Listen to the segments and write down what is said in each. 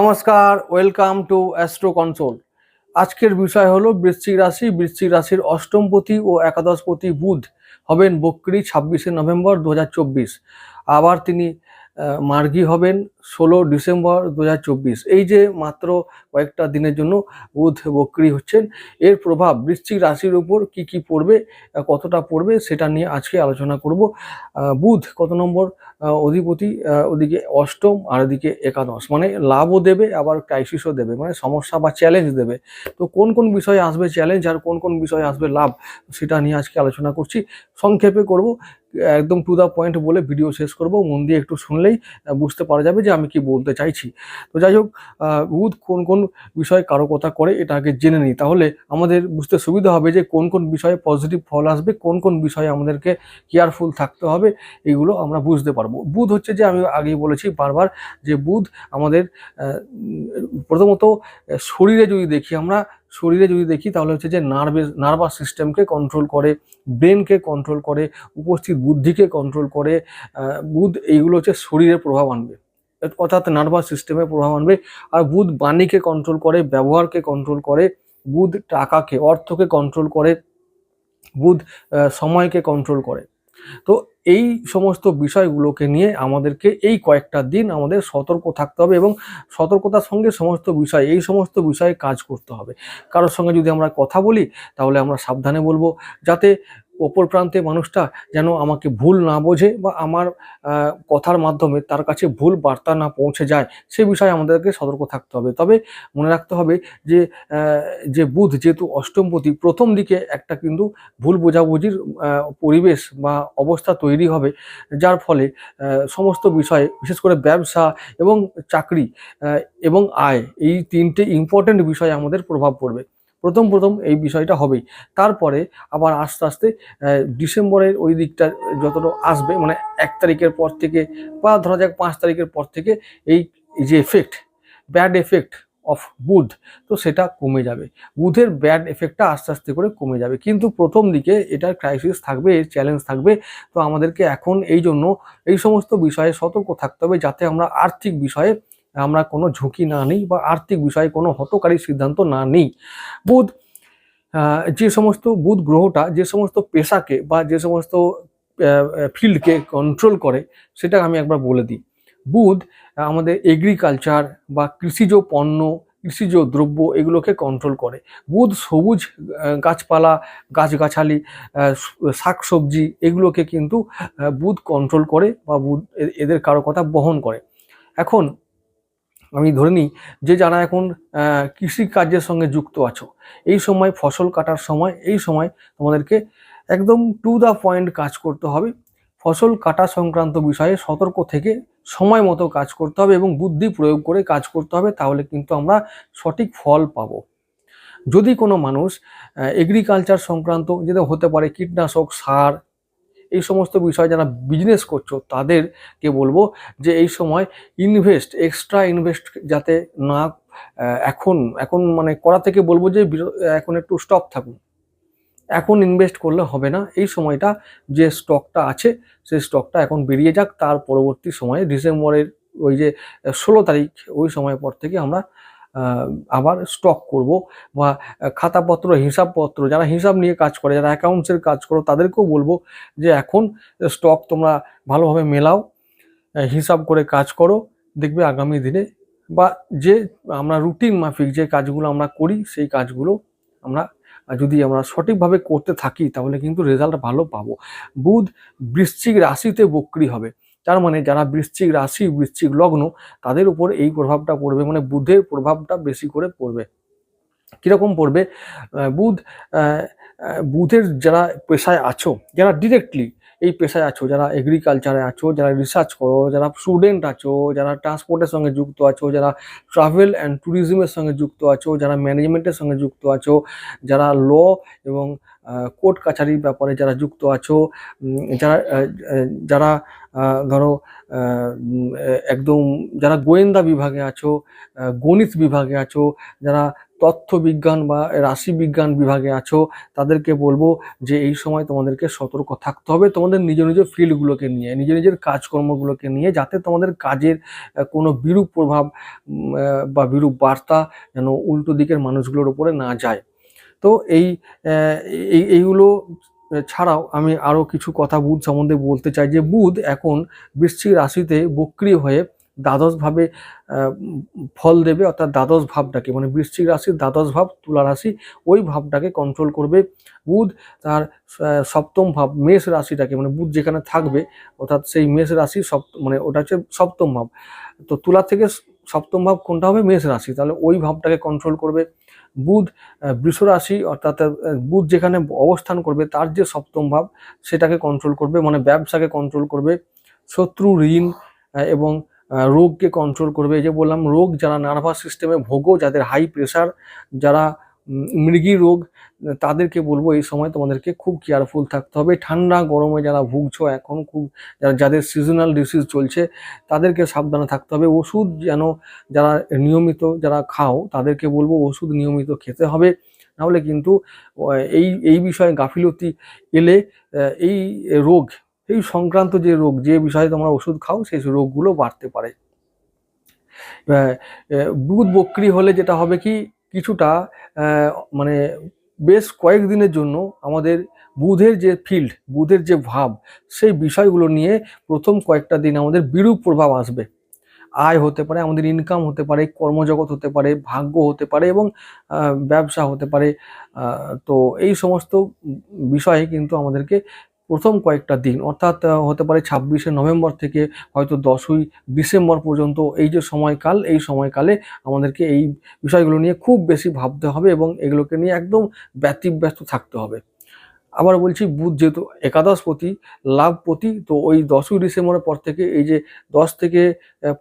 নমস্কার, welcome to astro console. আজকের বিষয় হলো বৃশ্চিক রাশি। বৃশ্চিক রাশির অষ্টমপতি ও একাদশপতি বুধ হবেন বক্রি ছাব্বিশে নভেম্বর দু হাজার চব্বিশ। আবার তিনি মার্গী হবেন ষোলো ডিসেম্বর দু হাজার চব্বিশ। এই যে মাত্র কয়েকটা দিনের জন্য বুধ বক্রি হচ্ছেন, এর প্রভাব বৃশ্চিক রাশির উপর কি কি পড়বে কতটা পড়বে সেটা নিয়ে আজকে আলোচনা করব। বুধ কত নম্বর অধিপতি ওদিকে অষ্টম আর ওদিকে একাদশ। মানে লাভও দেবে, আবার ক্রাইসিসও দেবে মানে সমস্যা বা চ্যালেঞ্জ দেবে। তো কোন কোন বিষয়ে আসবে চ্যালেঞ্জ আর কোন কোন বিষয়ে আসবে লাভ সেটা নিয়ে আজকে আলোচনা করছি। সংক্ষেপে করব একদম টু দা পয়েন্ট বলে ভিডিও শেষ করব। মন দিয়ে একটু শুনলেই বুঝতে পারা যাবে যে আমি কি বলতে চাইছি। তো যাই হোক বুধ কোন কোন বিষয়ে কারও কথা করে এটা আগে জেনে নিই। তাহলে আমাদের বুঝতে সুবিধা হবে যে কোন কোন বিষয়ে পজিটিভ ফল আসবে, কোন কোন বিষয়ে আমাদেরকে কেয়ারফুল থাকতে হবে এগুলো আমরা বুঝতে পারব। বুধ হচ্ছে যে আমি আগেই বলেছি বারবার যে বুধ আমাদের প্রথমত শরীরে যদি দেখি আমরা শরীরে যদি দেখি, তাহলে হচ্ছে যে নার্ভেস নার্ভাস সিস্টেমকে কন্ট্রোল করে ব্রেনকে কন্ট্রোল করে, উপস্থিত বুদ্ধিকে কন্ট্রোল করে বুধ এইগুলো হচ্ছে শরীরে প্রভাব আনবে। অর্থাৎ নার্ভাস সিস্টেমে প্রভাব আনবে। আর বুধ বাণীকে কন্ট্রোল করে, ব্যবহারকে কন্ট্রোল করে, বুধ টাকাকে, অর্থকে কন্ট্রোল করে, বুধ সময়কে কন্ট্রোল করে। তো এই সমস্ত বিষয়গুলোকে নিয়ে আমাদেরকে এই কয়েকটা দিন আমাদের সতর্ক থাকতে হবে এবং সতর্কতার সঙ্গে সমস্ত বিষয়, এই সমস্ত বিষয়ে কাজ করতে হবে। কারোর সঙ্গে যদি আমরা কথা বলি, তাহলে আমরা সাবধানে বলব, যাতে অপর প্রান্তে মানুষটা যেন আমাকে ভুল না বোঝে বা আমার কথার মাধ্যমে তার কাছে ভুল বার্তা না পৌঁছে যায়, সে বিষয়ে আমাদেরকে সতর্ক থাকতে হবে। তবে মনে রাখতে হবে যে যে বুধ যেহেতু অষ্টমপতি প্রথম দিকে একটা কিন্তু ভুল বোঝাবুঝির পরিবেশ বা অবস্থা তৈরি হবে, যার ফলে সমস্ত বিষয়ে, বিশেষ করে ব্যবসা এবং চাকরি এবং আয়, এই তিনটে ইম্পর্টেন্ট বিষয়ে আমাদের প্রভাব পড়বে। প্রথম প্রথম এই বিষয়টা হবেই। তারপরে আবার আস্তে আস্তে ডিসেম্বরের ওই দিকটা যতটা আসবে মানে এক তারিখের পর থেকে বা ধরা যাক পাঁচ তারিখের পর থেকে এই যে এফেক্ট ব্যাড এফেক্ট অফ বুধ তো সেটা কমে যাবে। বুধের ব্যাড এফেক্টটা আস্তে আস্তে করে কমে যাবে। কিন্তু প্রথম দিকে এটার ক্রাইসিস থাকবে, এর চ্যালেঞ্জ থাকবে। তো আমাদেরকে এখন এই জন্য এই সমস্ত বিষয়ে সতর্ক থাকতে হবে, যাতে আমরা আর্থিক বিষয়ে আমরা কোনো ঝুঁকি না নিই বা আর্থিক বিষয়ে কোনো হতকারী সিদ্ধান্ত না নিই। বুধ যে সমস্ত বুধ গ্রহটা যে সমস্ত পেশাকে বা যে সমস্ত ফিল্ডকে কন্ট্রোল করে সেটা আমি একবার বলে দিই। বুধ, আমাদের এগ্রিকালচার বা কৃষিজ পণ্য, কৃষিজ দ্রব্য এগুলোকে কন্ট্রোল করে। বুধ সবুজ গাছপালা, গাছগাছালি শাক সবজি এগুলোকে কিন্তু বুধ কন্ট্রোল করে বা বুধ এদের কারও কথা বহন করে। এখন আমি ধরে নিই যে যারা এখন আহ, কৃষিকার্যের সঙ্গে যুক্ত আছো এই সময় ফসল কাটার সময় এই সময় তোমাদেরকে একদম টু দ্য পয়েন্ট কাজ করতে হবে। ফসল কাটা সংক্রান্ত বিষয়ে সতর্ক থেকে সময় মতো কাজ করতে হবে এবং বুদ্ধি প্রয়োগ করে কাজ করতে হবে তাহলে কিন্তু আমরা সঠিক ফল পাবো। যদি কোনো মানুষ এগ্রিকালচার সংক্রান্ত যেটা হতে পারে কীটনাশক সার এই সমস্ত বিষয় যারা বিজনেস করছ, তাদেরকে বলব যে এই সময় ইনভেস্ট এক্সট্রা ইনভেস্ট যাতে না এখন এখন মানে করা থেকে বলব যে এখন একটু স্টপ থাকুন। এখন ইনভেস্ট করলে হবে না। এই সময়টা যে স্টকটা আছে, সেই স্টকটা এখন বেরিয়ে যাক। তার পরবর্তী সময়ে ডিসেম্বরের ওই যে, ষোলো তারিখ, ওই সময় পর থেকে আমরা আবার স্টক করব বা খাতাপত্র, হিসাবপত্র, যারা হিসাব নিয়ে কাজ করে, যারা অ্যাকাউন্টসের কাজ করো, তাদেরকেও বলব যে এখন স্টক তোমরা ভালোভাবে মেলাও হিসাব করে কাজ করো, দেখবে আগামী দিনে বা যে আমরা রুটিন মাফিক যে কাজগুলো আমরা করি, সেই কাজগুলো আমরা যদি আমরা সঠিকভাবে করতে থাকি, তাহলে কিন্তু রেজাল্ট ভালো পাবো। বুধ বৃশ্চিক রাশিতে বক্রি হবে। তার মানে যারা বৃশ্চিক রাশি, বৃশ্চিক লগ্ন, তাদের উপর এই প্রভাবটা পড়বে মানে বুধের প্রভাবটা বেশি করে পড়বে। কীরকম পড়বে? বুধ বুধের যারা পেশায় আছো, যারা ডিরেক্টলি এই পেশায় আছো, যারা এগ্রিকালচারে আছো, যারা রিসার্চ করো, যারা স্টুডেন্ট আছো, যারা ট্রান্সপোর্টের সঙ্গে যুক্ত আছো, যারা ট্রাভেল অ্যান্ড ট্যুরিজমের সঙ্গে যুক্ত আছো, যারা ম্যানেজমেন্টের সঙ্গে যুক্ত আছো, যারা ল এবং কোর্ট কাছারির ব্যাপারে যারা যুক্ত আছো যারা যারা ধরো একদম যারা গোয়েন্দা বিভাগে আছো গণিত বিভাগে আছো, যারা তথ্য বিজ্ঞান বা রাশি বিজ্ঞান বিভাগে আছো, তাদেরকে বলব যে এই সময় তোমাদেরকে সতর্ক থাকতে হবে। তোমাদের নিজ নিজ ফিল্ডগুলোকে নিয়ে নিজের নিজের কাজকর্মগুলোকে নিয়ে, যাতে তোমাদের কাজের কোনো বিরূপ প্রভাব বা বিরূপ বার্তা যেন উল্টো দিকের মানুষগুলোর উপরে না যায়। তো এই এই, এইগুলো ছাড়াও আমি আরও কিছু কথা বুধ সম্বন্ধে বলতে চাই যে বুধ এখন বৃশ্চিক রাশিতে বক্রি হয়ে দ্বাদশ ভাবে ফল দেবে অর্থাৎ দ্বাদশ ভাবটাকে মানে বৃশ্চিক রাশির দ্বাদশ ভাব, তুলা রাশি ওই ভাবটাকে কন্ট্রোল করবে। বুধ তার সপ্তম ভাব মেষ রাশিটাকে মানে বুধ যেখানে থাকবে অর্থাৎ সেই মেষ রাশি সপ্ত মানে ওটা হচ্ছে সপ্তম ভাব। তো তুলা থেকে সপ্তম ভাব কোনটা হবে? মেষ রাশি। তাহলে ওই ভাবটাকে কন্ট্রোল করবে। বুধ বৃষরাশি বৃষ রাশি অর্থাৎ বুধ যেখানে অবস্থান করবে তার যে সপ্তম ভাব সেটাকে কন্ট্রোল করবে মানে ব্যবসাকে কন্ট্রোল করবে, শত্রু, ঋণ এবং রোগকে কন্ট্রোল করবে। যে বললাম, রোগ যারা নার্ভাস সিস্টেমে ভোগো যাদের হাই প্রেশার যারা মৃগী রোগ, তাদেরকে বলব এই সময় তোমাদেরকে খুব কেয়ারফুল থাকতে হবে। ঠান্ডা গরমে যারা ভুগছো এখন খুব, যারা, যাদের সিজনাল ডিসিজ চলছে, তাদেরকে সাবধানে থাকতে হবে। ওষুধ যেন যারা নিয়মিত যারা খাও, তাদেরকে বলব ওষুধ নিয়মিত খেতে হবে। নাহলে কিন্তু এই এই বিষয়ে গাফিলতি এলে এই রোগ, এই সংক্রান্ত যে রোগ, যে বিষয়ে তোমরা ওষুধ খাও, সেই রোগগুলো বাড়তে পারে। দুধ বক্রি হলে যেটা হবে কি কিছুটা মানে বেশ কয়েকদিনের জন্য আমাদের বুধের যে ফিল্ড বুধের যে ভাব, সেই বিষয়গুলো নিয়ে প্রথম কয়েকটা দিন আমাদের বিরূপ প্রভাব আসবে। আয় হতে পারে, আমাদের ইনকাম হতে পারে, কর্মজগৎ হতে পারে, ভাগ্য হতে পারে এবং ব্যবসা হতে পারে। তো এই সমস্ত বিষয়ে কিন্তু আমাদেরকে প্রথম কয়েকটা দিন, অর্থাৎ হতে পারে ছাব্বিশে নভেম্বর থেকে হয়তো দশই ডিসেম্বর পর্যন্ত এই যে সময়কাল, এই সময়কালে আমাদেরকে এই বিষয়গুলো নিয়ে খুব বেশি ভাবতে হবে এবং এগুলোকে নিয়ে একদম ব্যতিব্যস্ত থাকতে হবে। আবার বলছি বুধ যেহেতু একাদশপতি, লাভপতি, তো ওই দশই ডিসেম্বরের পর থেকে এই যে দশ থেকে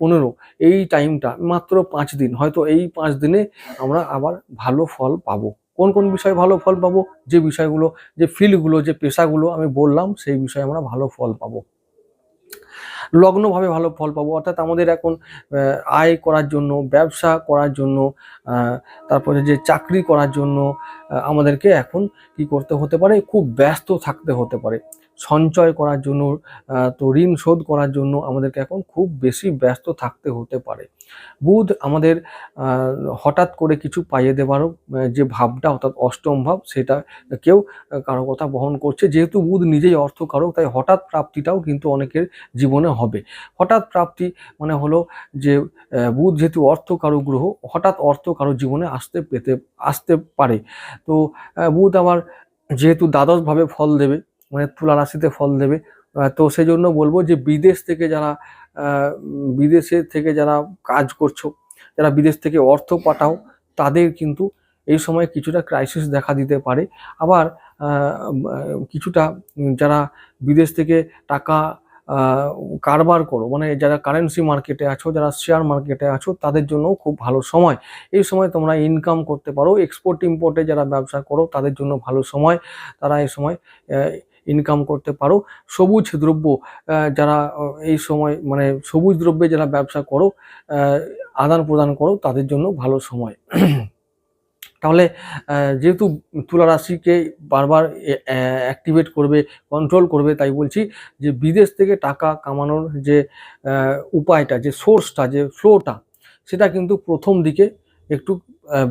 পনেরো এই টাইমটা মাত্র পাঁচ দিন, হয়তো এই পাঁচ দিনে আমরা আবার ভালো ফল পাবো। কোন কোন বিষয়ে ভালো ফল পাবো, যে বিষয়গুলো, যে ফিল্ডগুলো, যে পেশাগুলো আমি বললাম, সেই বিষয়ে আমরা ভালো ফল পাবো। লগ্নভাবে ভালো ফল পাবো, অর্থাৎ আমাদের এখন আয় করার জন্য, ব্যবসা করার জন্য তারপরে যে চাকরি করার জন্য আমাদেরকে এখন কি করতে হতে পারে? খুব ব্যস্ত থাকতে হতে পারে। সঞ্চয় করার জন্য তো ঋণ শোধ করার জন্য আমাদেরকে এখন খুব বেশি ব্যস্ত থাকতে হতে পারে। বুধ আমাদের হঠাৎ করে কিছু পাইয়ে আহ, যে ভাবটা অর্থাৎ অষ্টম ভাব সেটা কেউ কারও কথা বহন করছে। যেহেতু বুধ নিজেই অর্থকারক তাই হঠাৎ প্রাপ্তিটাও কিন্তু অনেকের জীবনে হবে। হঠাৎ প্রাপ্তি মানে হলো যে বুধ যেহেতু অর্থকারক গ্রহ হঠাৎ অর্থ কারও জীবনে আসতে পেতে আসতে পারে। তো বুধ আবার যেহেতু দ্বাদশভাবে ফল দেবে মানে তুলা রাশিতে ফল দেবে। তো সেই জন্য বলব যে বিদেশ থেকে যারা বিদেশে থেকে যারা কাজ করছ, যারা বিদেশ থেকে অর্থ পাঠাও, তাদের কিন্তু এই সময় কিছুটা ক্রাইসিস দেখা দিতে পারে। আবার কিছুটা যারা বিদেশ থেকে টাকা কারবার করো মানে যারা কারেন্সি মার্কেটে আছো, যারা শেয়ার মার্কেটে আছো, তাদের জন্য খুব ভালো সময়। এই সময় তোমরা ইনকাম করতে পারো। এক্সপোর্ট ইম্পোর্টে যারা ব্যবসা করো, তাদের জন্য ভালো সময়। তারা এই সময় ইনকাম করতে পারো। সবুজ দ্রব্য যারা এই সময় মানে সবুজ দ্রব্যে যারা ব্যবসা করো আদান প্রদান করো, তাদের জন্য ভালো সময়। তাহলে যেহেতু তুলা রাশিকে বারবার অ্যাক্টিভেট করবে কন্ট্রোল করবে, তাই বলছি যে বিদেশ থেকে টাকা কামানোর যে উপায়টা, যে সোর্সটা যে ফ্লোটা সেটা কিন্তু প্রথম দিকে একটু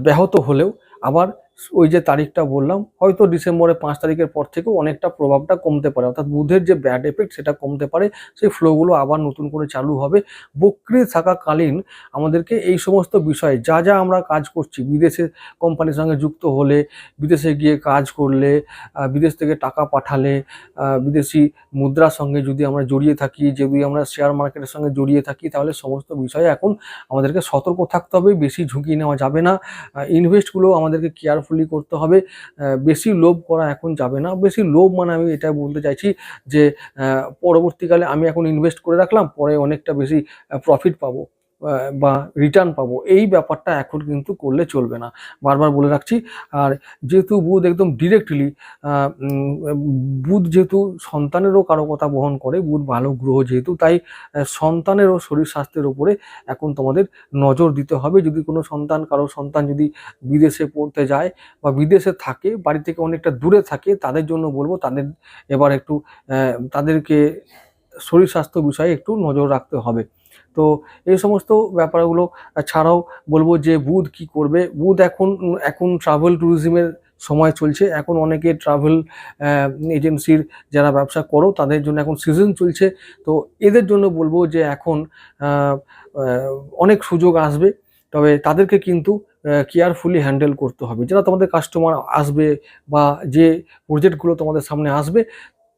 ব্যাহত হলেও আবার ওই যে তারিখটা বললাম, হয়তো ডিসেম্বরের পাঁচ তারিখের পর থেকেও অনেকটা প্রভাবটা কমতে পারে। অর্থাৎ বুধের যে ব্যাড এফেক্ট সেটা কমতে পারে, সেই ফ্লোগুলো আবার নতুন করে চালু হবে। বক্রি থাকাকালীন আমাদেরকে এই সমস্ত বিষয়ে যা যা আমরা কাজ করছি, বিদেশে কোম্পানির সঙ্গে যুক্ত হলে, বিদেশে গিয়ে কাজ করলে বিদেশ থেকে টাকা পাঠালে বিদেশি মুদ্রার সঙ্গে যদি আমরা জড়িয়ে থাকি, যদি আমরা শেয়ার মার্কেটের সঙ্গে জড়িয়ে থাকি, তাহলে সমস্ত বিষয়ে এখন আমাদেরকে সতর্ক থাকতে হবে, বেশি ঝুঁকি নেওয়া যাবে না। ইনভেস্টগুলো আমাদেরকে কেয়ারফুল কেয়ারফুলি করতে হবে। বেশি লোভ করা এখন যাবে না। বেশি লোভ মানে আমি এটা বলতে চাইছি যে পরবর্তীকালে আমি এখন ইনভেস্ট করে রাখলাম, পরে অনেকটা বেশি প্রফিট পাবো। বা রিটার্ন পাবো। এই ব্যাপারটা এখন কিন্তু করলে চলবে না। বারবার বলে রাখছি, আর যেহেতু বুধ একদম ডিরেক্টলি বুধ যেহেতু সন্তানেরও কারও কথা বহন করে, বুধ ভালো গ্রহ যেহেতু, তাই সন্তানেরও শরীর স্বাস্থ্যের উপরে এখন তোমাদের নজর দিতে হবে। যদি কোনো সন্তান, কারও সন্তান যদি বিদেশে পড়তে যায় বা বিদেশে থাকে, বাড়ি থেকে অনেকটা দূরে থাকে, তাদের জন্য বলব, তাদের এবার একটু তাদেরকে শরীর স্বাস্থ্য বিষয়ে একটু নজর রাখতে হবে। তো এই সমস্ত ব্যাপারগুলো ছাড়াও বলব যে বুধ কি করবে? বুধ এখন এখন ট্রাভেল ট্যুরিজমের সময় চলছে। এখন অনেকে ট্রাভেল এজেন্সির যারা ব্যবসা করো, তাদের জন্য এখন সিজন চলছে। তো এদের জন্য বলব যে এখন অনেক সুযোগ আসবে। তবে তাদেরকে কিন্তু কেয়ারফুলি হ্যান্ডেল করতে হবে। যারা তোমাদের কাস্টমার আসবে বা যে প্রজেক্টগুলো তোমাদের সামনে আসবে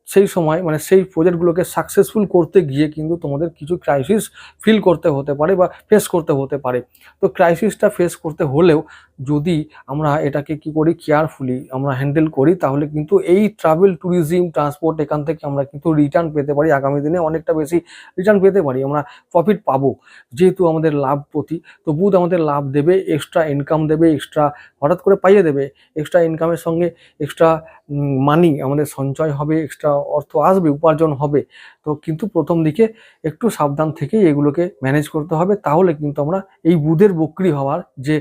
সেই সময় মানে সেই প্রজেক্টগুলোকে সাকসেসফুল করতে গিয়ে কিন্তু তোমাদের কিছু ক্রাইসিস ফিল করতে হতে পারে বা ফেস করতে হতে পারে। তো ক্রাইসিসটা ফেস করতে হলেও যদি আমরা এটাকে কি করি কেয়ারফুলি আমরা হ্যান্ডেল করি, তাহলে কিন্তু এই ট্রাভেল ট্যুরিজম ট্রান্সপোর্ট এখান থেকে আমরা কিন্তু রিটার্ন পেতে পারি। আগামী দিনে অনেকটা বেশি রিটার্ন পেতে পারি, আমরা প্রফিট পাবো যেহেতু আমাদের লাভ প্রতি। তো বুধ আমাদের লাভ দেবে এক্সট্রা ইনকাম দেবে এক্সট্রা হঠাৎ করে পাইয়ে দেবে এক্সট্রা ইনকামের সঙ্গে এক্সট্রা মানি আমাদের সঞ্চয় হবে এক্সট্রা অর্থ আসবে, উপার্জন হবে। তো কিন্তু প্রথম দিকে একটু সাবধান থেকেই এগুলোকে ম্যানেজ করতে হবে, তাহলে কিন্তু আমরা এই বুধের বক্রি হওয়ার যে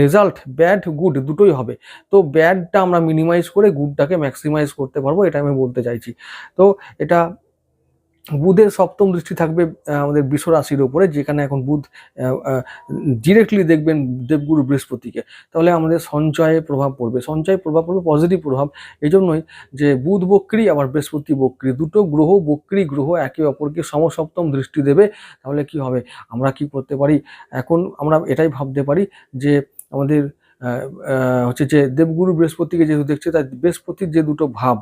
রেজাল্ট ব্যাড গুড দুটোই হবে। তো ব্যাডটা আমরা মিনিমাইজ করে গুডটাকে ম্যাক্সিমাইজ করতে পারব, এটা আমি বলতে চাইছি। তো এটা বুধের সপ্তম দৃষ্টি থাকবে আমাদের বৃষ রাশির উপরে, যেখানে এখন বুধ ডিরেক্টলি দেখবেন দেবগুরু বৃহস্পতিকে। তাহলে আমাদের সঞ্চয়ে প্রভাব পড়বে। সঞ্চয়ে প্রভাব পড়বে পজিটিভ প্রভাব। এই জন্যই যে বুধ বক্রি, আবার বৃহস্পতি বক্রি, দুটো গ্রহ, বক্রি গ্রহ একে অপরকে সমসপ্তম দৃষ্টি দেবে। তাহলে কি হবে? আমরা কি করতে পারি? এখন আমরা এটাই ভাবতে পারি যে আমাদের হচ্ছে যে দেবগুরু বৃহস্পতিকে যেহেতু দেখছে তার বৃহস্পতির যে দুটো ভাব,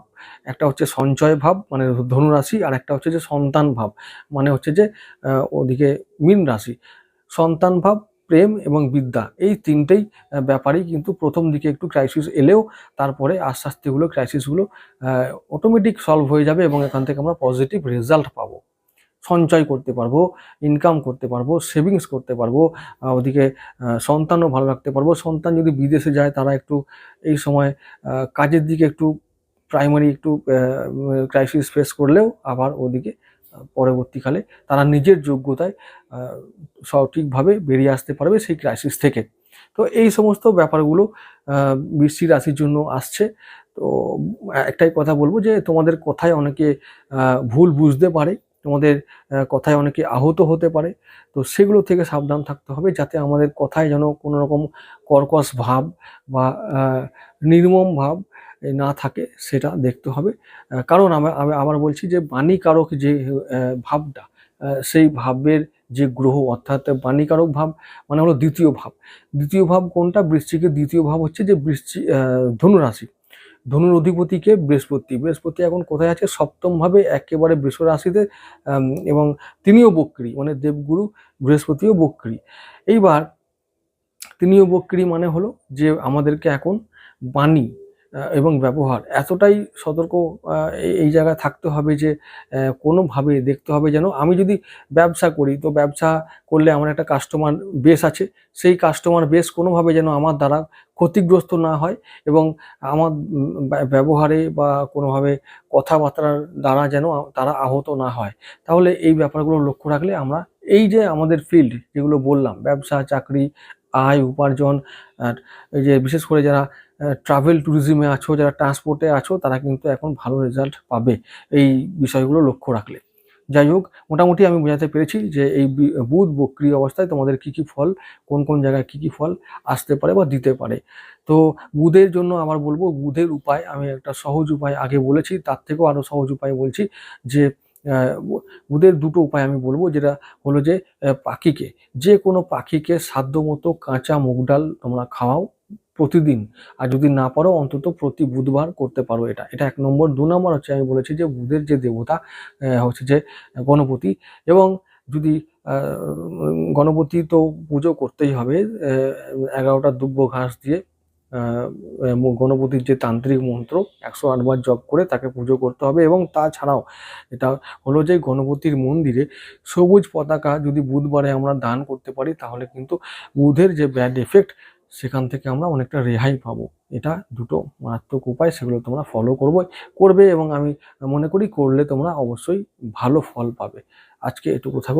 একটা হচ্ছে সঞ্চয় ভাব মানে ধনুরাশি, আর একটা হচ্ছে যে সন্তান ভাব মানে হচ্ছে যে ওদিকে মীন রাশি। সন্তান ভাব, প্রেম এবং বিদ্যা, এই তিনটেই ব্যাপারেই কিন্তু প্রথম দিকে একটু ক্রাইসিস এলেও, তারপরে আস্তে আস্তে এগুলো ক্রাইসিসগুলো অটোমেটিক সলভ হয়ে যাবে এবং এখান থেকে আমরা পজিটিভ রেজাল্ট পাবো। সঞ্চয় করতে পারব ইনকাম করতে পারব সেভিংস করতে পারব ওদিকে সন্তানও ভালো রাখতে পারব। সন্তান যদি বিদেশে যায়, তারা একটু এই সময় কাজের দিকে একটু প্রাইমারি একটু ক্রাইসিস ফেস করলেও আবার ওদিকে পরবর্তীকালে তারা নিজের যোগ্যতায় সঠিকভাবে বেরিয়ে আসতে পারবে সেই ক্রাইসিস থেকে। তো এই সমস্ত ব্যাপারগুলো বৃষ্টি রাশির জন্য আসছে। তো একটাই কথা বলব যে তোমাদের কথায় অনেকে ভুল বুঝতে পারে। তোমাদের কথায় অনেকে আহত হতে পারে। তো সেগুলো থেকে সাবধান থাকতে হবে যাতে আমাদের কথায় যেন কোনো রকম কর্কশ ভাব বা নির্মম ভাব না থাকে, সেটা দেখতে হবে। কারণ আমি আবার বলছি যে বাণীকারক যে ভাবটা সেই ভাবের যে গ্রহ, অর্থাৎ বাণীকারক ভাব মানে হলো দ্বিতীয় ভাব। দ্বিতীয় ভাব কোনটা? বৃষ্টিকে দ্বিতীয় ভাব হচ্ছে যে বৃষ্টি ধনুরাশি। ধনুর অধিপতিকে বৃহস্পতি। বৃহস্পতি এখন কোথায় আছে? সপ্তমভাবে একেবারে বৃষ রাশিতে এবং তিনিও বক্রি মানে দেবগুরু, বৃহস্পতিও বক্রি। এইবার তিনিও বক্রি মানে হলো যে আমাদেরকে এখন বাণী এবং ব্যবহার। এতটাই সতর্ক এই- জায়গায় থাকতে হবে যে কোনোভাবে দেখতে হবে যেন আমি যদি ব্যবসা করি, তো ব্যবসা করলে আমার একটা কাস্টমার বেস আছে। সেই কাস্টমার বেস কোনোভাবে যেন আমার দ্বারা ক্ষতিগ্রস্ত না হয় এবং আমার ব্যবহারে বা কোনোভাবে কথাবার্তার দ্বারা যেন তারা আহত না হয়। তাহলে এই ব্যাপারগুলো লক্ষ্য রাখলে আমরা এই যে আমাদের ফিল্ড যেগুলো বললাম, ব্যবসা, চাকরি, আয়, উপার্জন, আর এই যে বিশেষ করে যারা ট্রাভেল ট্যুরিজমে আছো, যারা ট্রান্সপোর্টে আছো, তারা কিন্তু এখন ভালো রেজাল্ট পাবে এই বিষয়গুলো লক্ষ্য রাখলে। যাই হোক, মোটামুটি আমি বোঝাতে পেরেছি যে এই বুধ বক্রি অবস্থায় তোমাদের কি কি ফল, কোন কোন জায়গায় কি কি ফল আসতে পারে বা দিতে পারে। তো বুধের জন্য আমার বলব, বুধের উপায় আমি একটা সহজ উপায় আগে বলেছি, তার থেকেও আরও সহজ উপায় বলছি যে বুধের দুটো উপায় আমি বলব যেটা হলো যে পাখিকে, যে কোনো পাখিকে সাধ্য মতো কাঁচা মুগ ডাল তোমরা খাওয়াও। প্রতিদিন। আর যদি না পারো, অন্তত প্রতি বুধবার করতে পারো এটা। এটা এক নম্বর। দু নম্বর হচ্ছে, আমি বলেছি যে, বুধের যে দেবতা হচ্ছে যে, গণপতি এবং যদি গণপতি তো পুজো করতেই হবে এগারোটা দুব্য ঘাস দিয়ে গণপতির যে তান্ত্রিক মন্ত্র, একশো আটবার জপ করে তাকে পুজো করতে হবে এবং তাছাড়াও এটা হলো যে, গণপতির মন্দিরে সবুজ পতাকা যদি বুধবারে আমরা দান করতে পারি, তাহলে কিন্তু বুধের যে ব্যাড এফেক্ট সেখান থেকে আমরা অনেকটা রেহাই পাবো। এটা দুটো মারাত্মক উপায়, সেগুলো তোমরা ফলো করবে করবে এবং আমি মনে করি করলে তোমরা অবশ্যই ভালো ফল পাবে। আজকে এটুকু থাকুক।